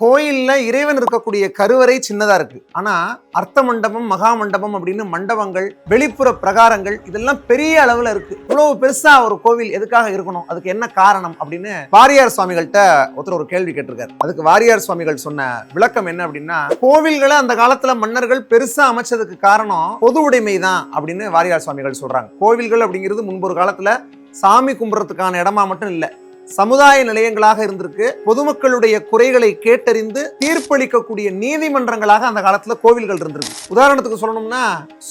கோயிலில் இறைவன் இருக்கக்கூடிய கருவறை சின்னதாக இருக்கு. ஆனா அர்த்த மண்டபம் மகா மண்டபம் அப்படின்னு மண்டபங்கள் வெளிப்புற பிரகாரங்கள் இதெல்லாம் பெரிய அளவில் இருக்கு. இவ்வளவு பெருசா ஒரு கோவில் எதுக்காக இருக்கணும்? அதுக்கு என்ன காரணம்? அப்படின்னு வாரியார் சுவாமிகள்கிட்ட ஒருத்தர் ஒரு கேள்வி கேட்டிருக்காரு. அதுக்கு வாரியார் சுவாமிகள் சொன்ன விளக்கம் என்ன அப்படின்னா கோவில்களை அந்த காலத்துல மன்னர்கள் பெருசா அமைச்சதுக்கு காரணம் பொது உடைமை தான் அப்படின்னு வாரியார் சுவாமிகள் சொல்றாங்க. கோவில்கள் அப்படிங்கிறது முன்பொரு காலத்துல சாமி கும்பிட்றதுக்கான இடமா மட்டும் இல்லை. சமுதாய நிலையங்களாக இருந்திருக்கு. பொதுமக்களுடைய குறைகளை கேட்டறிந்து தீர்ப்பளிக்கக்கூடிய நீதிமன்றங்களாக அந்த காலத்துல கோவில்கள் இருந்திருக்கு. உதாரணத்துக்கு சொல்லணும்னா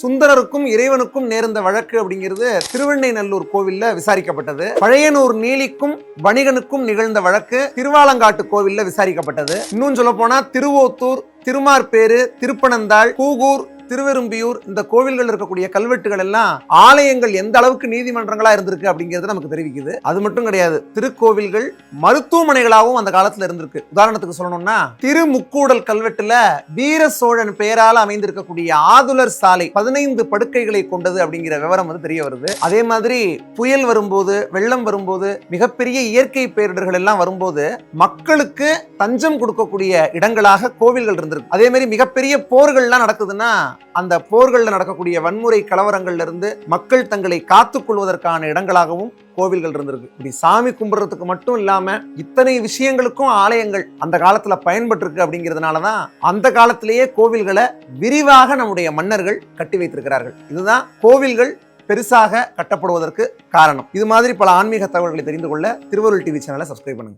சுந்தரருக்கும் இறைவனுக்கும் நேர்ந்த வழக்கு அப்படிங்கிறது திருவெண்ணைநல்லூர் கோவில்ல விசாரிக்கப்பட்டது. பழையனூர் நீலிக்கும் வணிகனுக்கும் நிகழ்ந்த வழக்கு திருவாலங்காட்டு கோவில்ல விசாரிக்கப்பட்டது. இன்னும் சொல்ல போனா திருவோத்தூர் திருமார்பேரு திருப்பனந்தாள் கூகூர் திருவெரும்பியூர் இந்த கோவில்கள் இருக்கக்கூடிய கல்வெட்டுகள் எல்லாம் ஆலயங்கள் எந்த அளவுக்கு நீதிமன்றங்களா இருந்திருக்கு அப்படிங்கிறது நமக்கு தெரிவிக்குது. அது மட்டும் கிடையாது திருக்கோவில்கள் மருத்துவமனைகளாகவும் அந்த காலத்துல இருந்திருக்கு. உதாரணத்துக்கு சொல்லணும்னா திருமுக்கூடல் கல்வெட்டுல வீர சோழன் பெயரால் அமைந்திருக்கக்கூடிய ஆதுலர் சாலை பதினைந்து படுக்கைகளை கொண்டது அப்படிங்கிற விவரம் வந்து தெரிய வருது. அதே மாதிரி புயல் வரும்போது வெள்ளம் வரும்போது மிகப்பெரிய இயற்கை பேரிடர்கள் எல்லாம் வரும்போது மக்களுக்கு தஞ்சம் கொடுக்கக்கூடிய இடங்களாக கோவில்கள் இருந்திருக்கு. அதே மாதிரி மிகப்பெரிய போர்கள்லாம் நடக்குதுன்னா அந்த போர்களில் நடக்கக்கூடிய வன்முறை கலவரங்கள்ல இருந்து மக்கள் தங்களை காத்துக்கொள்வதற்கான இடங்களாகவும் கோவில்கள் இருந்திருக்கு. இப்படி சாமி கும்பிடுறதுக்கு மட்டும் இல்லாமல் இத்தனை விஷயங்களுக்கும் ஆலயங்கள் அந்த காலத்தில் பயன்பட்டிருக்கு அப்படிங்கிறதுனால தான் அந்த காலத்திலேயே கோவில்களை விரிவாக நம்முடைய மன்னர்கள் கட்டி வைத்திருக்கிறார்கள். இதுதான் கோவில்கள் பெருசாக கட்டப்படுவதற்கு காரணம். இது மாதிரி பல ஆன்மீக தகவல்களை தெரிந்து கொள்ள திருவருள் டிவி சேனலை சப்ஸ்கிரைப் பண்ணுங்க.